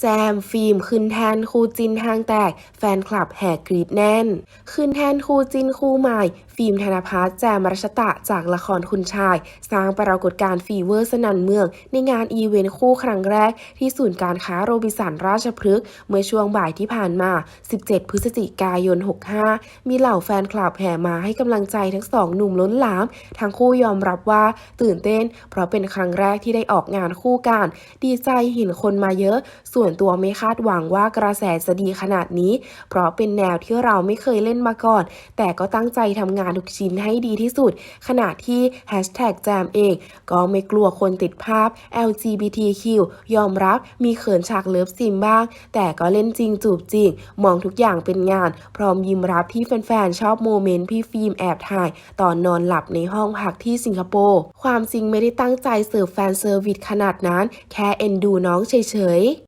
แจม ฟิล์มขึ้นแทนคู่จินห้างแตก แฟนคลับแห่กรีดแน่น ขึ้นแทนคู่จินคู่ใหม่ ฟิล์มธนภัสแจมรัชตะจากละครคุณชาย สร้างปรากฏการณ์ฟีเวอร์สนันเมือง ในงานอีเวนต์คู่ครั้งแรก ที่ศูนย์การค้าโรบิสันราชพฤกษ์เมื่อช่วงบ่ายที่ผ่านมา 17 พฤศจิกายน 65 มีเหล่าแฟนคลับแห่มาให้กำลังใจทั้งสองหนุ่มล้นหลาม ทั้งคู่ยอมรับว่าตื่นเต้น เพราะเป็นครั้งแรกที่ได้ออกงานคู่กัน ดีใจเห็นคนมาเยอะส่วนนตัวไม่คาดหวังว่ากระแสจะดีขนาดนี้ เพราะเป็นแนวที่เราไม่เคยเล่นมาก่อน แต่ก็ตั้งใจทำงานทุกชิ้นให้ดีที่สุด ขณะที่ Hashtag แจมเองก็ไม่กลัวคนติดภาพ LGBTQ ยอมรับมีเขินฉากเลิฟซีนบ้าง แต่ก็เล่นจริงจูบจริง มองทุกอย่างเป็นงาน พร้อมยิ้มรับที่แฟนๆ ชอบโมเมนต์พี่ฟิล์มแอบถ่าย ตอนนอนหลับในห้องพักที่สิงคโปร์ ความจริงไม่ได้ตั้งใจเสิร์ฟแฟนเซอร์วิสขนาดนั้น แค่เอ็นดูน้องเฉยๆ